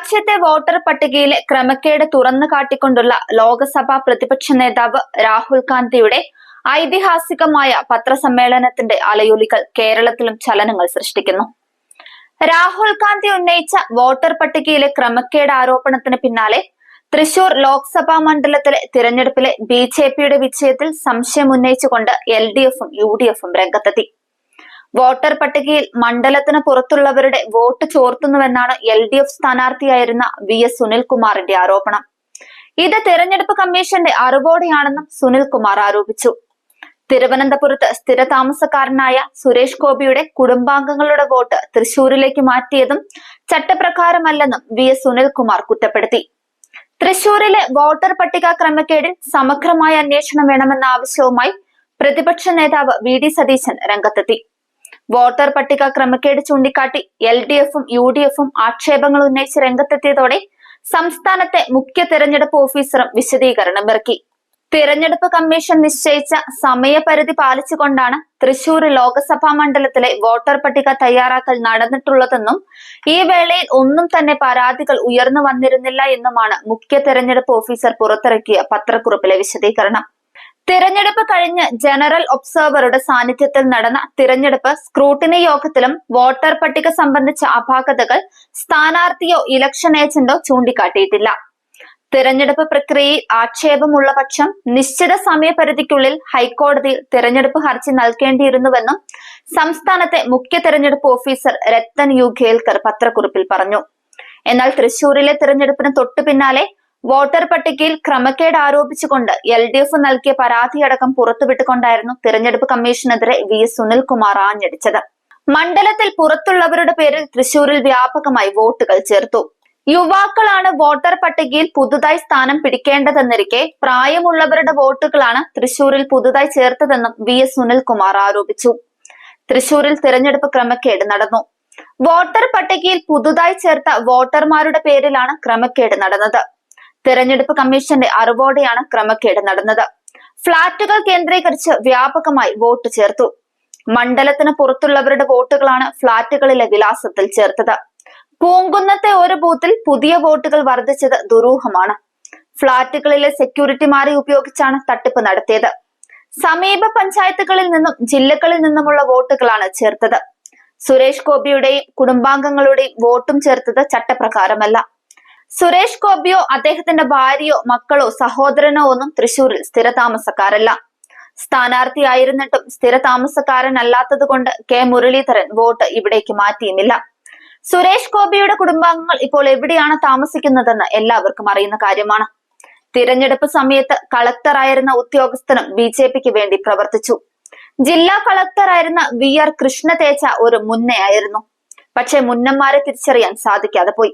രാജ്യത്തെ വോട്ടർ പട്ടികയിലെ ക്രമക്കേട് തുറന്നു കാട്ടിക്കൊണ്ടുള്ള ലോക്സഭാ പ്രതിപക്ഷ നേതാവ് രാഹുൽ ഗാന്ധിയുടെ ഐതിഹാസികമായ പത്രസമ്മേളനത്തിന്റെ അലയൊലികൾ കേരളത്തിലും ചലനങ്ങൾ സൃഷ്ടിക്കുന്നു. രാഹുൽ ഗാന്ധി ഉന്നയിച്ച വോട്ടർ പട്ടികയിലെ ക്രമക്കേട് ആരോപണത്തിന് പിന്നാലെ തൃശൂർ ലോക്സഭാ മണ്ഡലത്തിലെ തിരഞ്ഞെടുപ്പിലെ ബി ജെ പിയുടെ വിജയത്തിൽ സംശയം ഉന്നയിച്ചുകൊണ്ട് എൽ ഡി എഫും യു ഡി എഫും രംഗത്തെത്തി. വോട്ടർ പട്ടികയിൽ മണ്ഡലത്തിന് പുറത്തുള്ളവരുടെ വോട്ട് ചോർത്തുന്നുവെന്നാണ് എൽ ഡി എഫ് സ്ഥാനാർത്ഥിയായിരുന്ന വി എസ് സുനിൽകുമാറിന്റെ ആരോപണം. ഇത് തെരഞ്ഞെടുപ്പ് കമ്മീഷന്റെ അറിവോടെയാണെന്നും സുനിൽകുമാർ ആരോപിച്ചു. തിരുവനന്തപുരത്ത് സ്ഥിരതാമസക്കാരനായ സുരേഷ് ഗോപിയുടെ കുടുംബാംഗങ്ങളുടെ വോട്ട് തൃശൂരിലേക്ക് മാറ്റിയതും ചട്ടപ്രകാരമല്ലെന്നും വി എസ് സുനിൽകുമാർ കുറ്റപ്പെടുത്തി. തൃശൂരിലെ വോട്ടർ പട്ടിക ക്രമക്കേടിൽ സമഗ്രമായ അന്വേഷണം വേണമെന്ന ആവശ്യവുമായി പ്രതിപക്ഷ നേതാവ് വി ഡി സതീശൻ രംഗത്തെത്തി. വോട്ടർ പട്ടിക ക്രമക്കേട് ചൂണ്ടിക്കാട്ടി എൽ ഡി എഫും യു ഡി എഫും ആക്ഷേപങ്ങൾ ഉന്നയിച്ച് രംഗത്തെത്തിയതോടെ സംസ്ഥാനത്തെ മുഖ്യ തെരഞ്ഞെടുപ്പ് ഓഫീസറും വിശദീകരണം ഇറക്കി. തിരഞ്ഞെടുപ്പ് കമ്മീഷൻ നിശ്ചയിച്ച സമയപരിധി പാലിച്ചുകൊണ്ടാണ് തൃശൂർ ലോക്സഭാ മണ്ഡലത്തിലെ വോട്ടർ പട്ടിക തയ്യാറാക്കൽ നടന്നിട്ടുള്ളതെന്നും ഈ വേളയിൽ ഒന്നും തന്നെ പരാതികൾ ഉയർന്നു വന്നിരുന്നില്ല എന്നുമാണ് മുഖ്യ തെരഞ്ഞെടുപ്പ് ഓഫീസർ പുറത്തിറക്കിയ പത്രക്കുറിപ്പിലെ വിശദീകരണം. തിരഞ്ഞെടുപ്പ് കഴിഞ്ഞ് ജനറൽ ഒബ്സർവറുടെ സാന്നിധ്യത്തിൽ നടന്ന തിരഞ്ഞെടുപ്പ് സ്ക്രൂട്ടിനി യോഗത്തിലും വോട്ടർ പട്ടിക സംബന്ധിച്ച അപാകതകൾ സ്ഥാനാർത്ഥിയോ ഇലക്ഷൻ ഏജന്റോ ചൂണ്ടിക്കാട്ടിയിട്ടില്ല. തിരഞ്ഞെടുപ്പ് പ്രക്രിയയിൽ ആക്ഷേപമുള്ള പക്ഷം നിശ്ചിത സമയപരിധിക്കുള്ളിൽ ഹൈക്കോടതിയിൽ തിരഞ്ഞെടുപ്പ് ഹർജി നൽകേണ്ടിയിരുന്നുവെന്നും സംസ്ഥാനത്തെ മുഖ്യ തിരഞ്ഞെടുപ്പ് ഓഫീസർ രത്തൻ യു ഖേൽക്കർ പത്രക്കുറിപ്പിൽ പറഞ്ഞു. എന്നാൽ തൃശൂരിലെ തിരഞ്ഞെടുപ്പിന് തൊട്ടു പിന്നാലെ വോട്ടർ പട്ടികയിൽ ക്രമക്കേട് ആരോപിച്ചുകൊണ്ട് എൽ ഡി എഫ് നൽകിയ പരാതിയടക്കം പുറത്തുവിട്ടുകൊണ്ടായിരുന്നു തിരഞ്ഞെടുപ്പ് കമ്മീഷനെതിരെ വി എസ് സുനിൽകുമാർ ആഞ്ഞടിച്ചത്. മണ്ഡലത്തിൽ പുറത്തുള്ളവരുടെ പേരിൽ തൃശൂരിൽ വ്യാപകമായി വോട്ടുകൾ ചേർത്തു. യുവാക്കളാണ് വോട്ടർ പട്ടികയിൽ പുതുതായി സ്ഥാനം പിടിക്കേണ്ടതെന്നിരിക്കെ പ്രായമുള്ളവരുടെ വോട്ടുകളാണ് തൃശൂരിൽ പുതുതായി ചേർത്തതെന്നും വി എസ് സുനിൽകുമാർ ആരോപിച്ചു. തൃശൂരിൽ തിരഞ്ഞെടുപ്പ് ക്രമക്കേട് നടന്നു. വോട്ടർ പട്ടികയിൽ പുതുതായി ചേർത്ത വോട്ടർമാരുടെ പേരിലാണ് ക്രമക്കേട് നടന്നത്. തിരഞ്ഞെടുപ്പ് കമ്മീഷന്റെ അറിവോടെയാണ് ക്രമക്കേട് നടന്നത്. ഫ്ളാറ്റുകൾ കേന്ദ്രീകരിച്ച് വ്യാപകമായി വോട്ട് ചേർത്തു. മണ്ഡലത്തിന് പുറത്തുള്ളവരുടെ വോട്ടുകളാണ് ഫ്ളാറ്റുകളിലെ വിലാസത്തിൽ ചേർത്തത്. പൂങ്കുന്നത്തെ ഒരു ബൂത്തിൽ പുതിയ വോട്ടുകൾ വർദ്ധിച്ചത് ദുരൂഹമാണ്. ഫ്ളാറ്റുകളിലെ സെക്യൂരിറ്റിമാരെ ഉപയോഗിച്ചാണ് തട്ടിപ്പ് നടത്തിയത്. സമീപ പഞ്ചായത്തുകളിൽ നിന്നും ജില്ലകളിൽ നിന്നുമുള്ള വോട്ടുകളാണ് ചേർത്തത്. സുരേഷ് ഗോപിയുടെയും കുടുംബാംഗങ്ങളുടെയും വോട്ടും ചേർത്തത് ചട്ടപ്രകാരമല്ല. സുരേഷ് ഗോപിയോ അദ്ദേഹത്തിന്റെ ഭാര്യയോ മക്കളോ സഹോദരനോ ഒന്നും തൃശൂരിൽ സ്ഥിരതാമസക്കാരല്ല. സ്ഥാനാർത്ഥിയായിരുന്നിട്ടും സ്ഥിരതാമസക്കാരനല്ലാത്തത് കൊണ്ട് കെ മുരളീധരൻ വോട്ട് ഇവിടേക്ക് മാറ്റിയുമില്ല സുരേഷ് ഗോപിയുടെ കുടുംബാംഗങ്ങൾ ഇപ്പോൾ എവിടെയാണ് താമസിക്കുന്നതെന്ന് എല്ലാവർക്കും അറിയുന്ന കാര്യമാണ്. തിരഞ്ഞെടുപ്പ് സമയത്ത് കളക്ടറായിരുന്ന ഉദ്യോഗസ്ഥനും ബി ജെ പിക്ക് വേണ്ടി പ്രവർത്തിച്ചു. ജില്ലാ കളക്ടറായിരുന്ന വി ആർ കൃഷ്ണ ഒരു മുന്നയായിരുന്നു പക്ഷെ മുന്നന്മാരെ തിരിച്ചറിയാൻ സാധിക്കാതെ പോയി.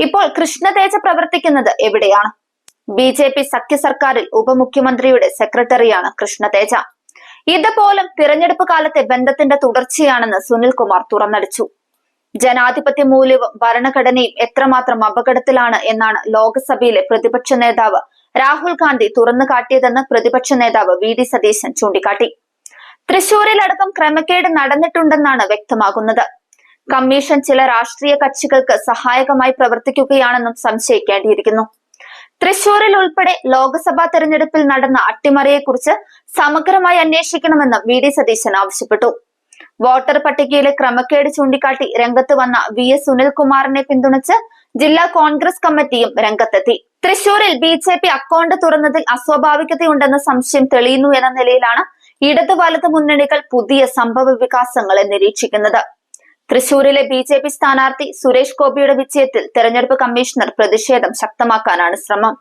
ഇപ്പോൾ കൃഷ്ണതേജ പ്രവർത്തിക്കുന്നത് എവിടെയാണ്? ബി ജെ പി സഖ്യ സർക്കാരിൽ ഉപമുഖ്യമന്ത്രിയുടെ സെക്രട്ടറിയാണ് കൃഷ്ണതേജ ഇതുപോലും തിരഞ്ഞെടുപ്പ് കാലത്തെ ബന്ധത്തിന്റെ തുടർച്ചയാണെന്ന് സുനിൽകുമാർ തുറന്നടിച്ചു. ജനാധിപത്യ മൂല്യവും ഭരണഘടനയും എത്രമാത്രം അപകടത്തിലാണ് എന്നാണ് ലോക്സഭയിലെ പ്രതിപക്ഷ നേതാവ് രാഹുൽ ഗാന്ധി തുറന്നു കാട്ടിയതെന്ന് പ്രതിപക്ഷ നേതാവ് വി ഡി സതീശൻ ചൂണ്ടിക്കാട്ടി. തൃശൂരിലടക്കം ക്രമക്കേട് നടന്നിട്ടുണ്ടെന്നാണ് വ്യക്തമാകുന്നത്. കമ്മീഷൻ ചില രാഷ്ട്രീയ കക്ഷികൾക്ക് സഹായകമായി പ്രവർത്തിക്കുകയാണെന്നും സംശയിക്കേണ്ടിയിരിക്കുന്നു. തൃശൂരിൽ ഉൾപ്പെടെ ലോക്സഭാ തെരഞ്ഞെടുപ്പിൽ നടന്ന അട്ടിമറിയെക്കുറിച്ച് സമഗ്രമായി അന്വേഷിക്കണമെന്ന് വി ഡി സതീശൻ ആവശ്യപ്പെട്ടു. വോട്ടർ പട്ടികയിലെ ക്രമക്കേട് ചൂണ്ടിക്കാട്ടി രംഗത്ത് വന്ന വി എസ് സുനിൽകുമാറിനെ പിന്തുണച്ച് ജില്ലാ കോൺഗ്രസ് കമ്മിറ്റിയും രംഗത്തെത്തി. തൃശൂരിൽ ബി ജെ പി അക്കൗണ്ട് തുറന്നതിൽ അസ്വാഭാവികതയുണ്ടെന്ന സംശയം തെളിയുന്നു എന്ന നിലയിലാണ് ഇടതു വലത് മുന്നണികൾ പുതിയ സംഭവ വികാസങ്ങളെ നിരീക്ഷിക്കുന്നത്. തൃശൂരിലെ ബി ജെ പി സ്ഥാനാർത്ഥി സുരേഷ് ഗോപിയുടെ വിജയത്തിൽ തെരഞ്ഞെടുപ്പ് കമ്മീഷണർ പ്രതിഷേധം ശക്തമാക്കാനാണ് ശ്രമം.